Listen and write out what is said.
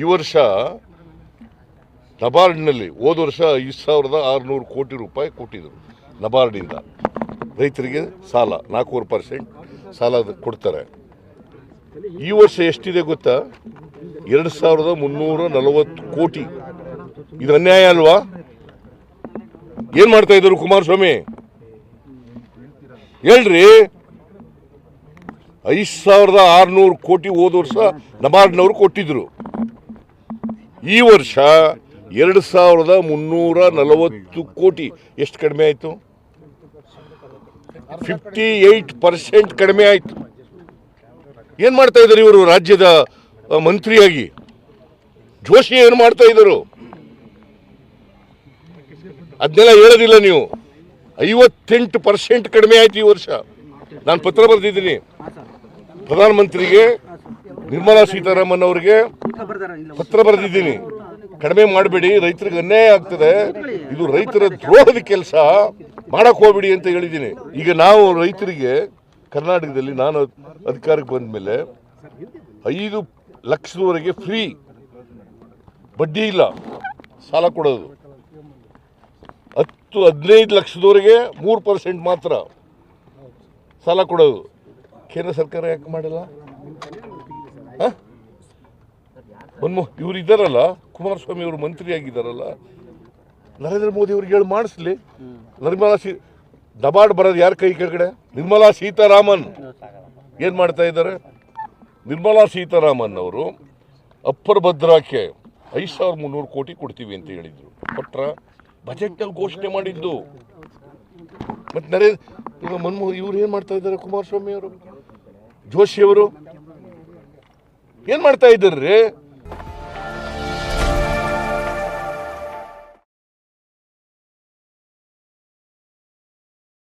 ಈ ವರ್ಷ ನಬಾರ್ಡ್ನಲ್ಲಿ ಹೋದ ವರ್ಷ ಐದು ಸಾವಿರದ ಆರುನೂರು ಕೋಟಿ ರೂಪಾಯಿ ಕೊಟ್ಟಿದ್ರು ನಬಾರ್ಡಿಂದ. ರೈತರಿಗೆ ಸಾಲ, ನಾಲ್ಕೂವರೆ ಪರ್ಸೆಂಟ್ ಸಾಲ ಕೊಡ್ತಾರೆ. ಈ ವರ್ಷ ಎಷ್ಟಿದೆ ಗೊತ್ತಾ? ಎರಡು ಸಾವಿರದ ಮುನ್ನೂರ ನಲವತ್ತು ಕೋಟಿ. ಇದು ಅನ್ಯಾಯ ಅಲ್ವಾ? ಏನ್ ಮಾಡ್ತಾ ಇದ್ರು ಕುಮಾರಸ್ವಾಮಿ? ಹೇಳ್ರಿ. ಐದು ಸಾವಿರದ ಆರುನೂರು ಕೋಟಿ ಹೋದ ವರ್ಷ ನಬಾರ್ಡ್ನವರು ಕೊಟ್ಟಿದ್ರು. ಈ ವರ್ಷ ಎರಡು ಸಾವಿರದ ಮುನ್ನೂರ ನಲವತ್ತು ಕೋಟಿ. ಎಷ್ಟು ಕಡಿಮೆ ಆಯಿತು? ಫಿಫ್ಟಿ ಏಯ್ಟ್ ಪರ್ಸೆಂಟ್ ಕಡಿಮೆ ಆಯಿತು. ಏನು ಮಾಡ್ತಾ ಇದ್ದಾರೆ ಇವರು ರಾಜ್ಯದ ಮಂತ್ರಿಯಾಗಿ? ಜೋಶಿ ಏನು ಮಾಡ್ತಾ ಇದ್ದರು? ಅದನ್ನೆಲ್ಲ ಹೇಳೋದಿಲ್ಲ ನೀವು. ಐವತ್ತೆಂಟು ಪರ್ಸೆಂಟ್ ಕಡಿಮೆ ಆಯಿತು ಈ ವರ್ಷ. ನಾನು ಪತ್ರ ಬರೆದಿದ್ದೀನಿ. ಪ್ರಧಾನಮಂತ್ರಿಗೆ ನಿರ್ಮಲಾ ಸೀತಾರಾಮನ್ ಅವರಿಗೆ ಪತ್ರ ಬರೆದಿದ್ದೀನಿ. ಕಡಿಮೆ ಮಾಡಬೇಡಿ, ರೈತರಿಗೆ ಅನ್ಯಾಯ ಆಗ್ತದೆ. ಇದು ರೈತರ ದ್ರೋಹದ ಕೆಲಸ. ಮಾಡಕ್ ಹೋಗ್ಬೇಡಿ ಅಂತ ಹೇಳಿದ್ದೀನಿ. ಈಗ ನಾವು ರೈತರಿಗೆ, ಕರ್ನಾಟಕದಲ್ಲಿ ನಾನು ಅಧಿಕಾರಕ್ಕೆ ಬಂದ ಮೇಲೆ ಐದು ಲಕ್ಷದವರೆಗೆ ಫ್ರೀ ಬಡ್ಡಿ ಇಲ್ಲ, ಸಾಲ ಕೊಡೋದು. ಹತ್ತು, ಹದಿನೈದು ಲಕ್ಷದವರೆಗೆ ಮೂರು ಪರ್ಸೆಂಟ್ ಮಾತ್ರ ಸಾಲ ಕೊಡೋದು. ಕೇಂದ್ರ ಸರ್ಕಾರ ಯಾಕೆ ಮಾಡಿಲ್ಲ? ಹ? ಮನ್ಮೋ ಇವ್ರು ಇದ್ದಾರಲ್ಲ? ಕುಮಾರಸ್ವಾಮಿ ಅವರು ಮಂತ್ರಿ ಆಗಿದ್ದಾರಲ್ಲ ನರೇಂದ್ರ ಮೋದಿ ಅವ್ರಿಗೆ ಹೇಳಿ ಮಾಡಿಸ್ಲಿ. ನಿರ್ಮಲಾ ಸೀ ದಬಾಡ್ ಬರೋದು ಯಾರ ಕೈ ಕೆಳಗಡೆ? ನಿರ್ಮಲಾ ಸೀತಾರಾಮನ್. ಏನು ಮಾಡ್ತಾ ಇದ್ದಾರೆ? ನಿರ್ಮಲಾ ಸೀತಾರಾಮನ್ ಅವರು ಅಪ್ಪರ್ ಭದ್ರಾಕ್ಕೆ ಐದು ಸಾವಿರದ ಮುನ್ನೂರು ಕೋಟಿ ಕೊಡ್ತೀವಿ ಅಂತ ಹೇಳಿದ್ರು. ಕೊಟ್ರ ಬಜೆಟ್ನಲ್ಲಿ ಘೋಷಣೆ ಮಾಡಿದ್ದು. ಮತ್ತು ನರೇಂದ್ರ ಈಗ ಮನ್ಮೋಹನ್ ಇವ್ರು ಏನು ಮಾಡ್ತಾ ಇದ್ದಾರೆ ಕುಮಾರಸ್ವಾಮಿ ಅವರು? ಜೋಶಿ ಅವರು? ಏನು ಮಾಡ್ತಾ ಇದ್ದಾರೆ?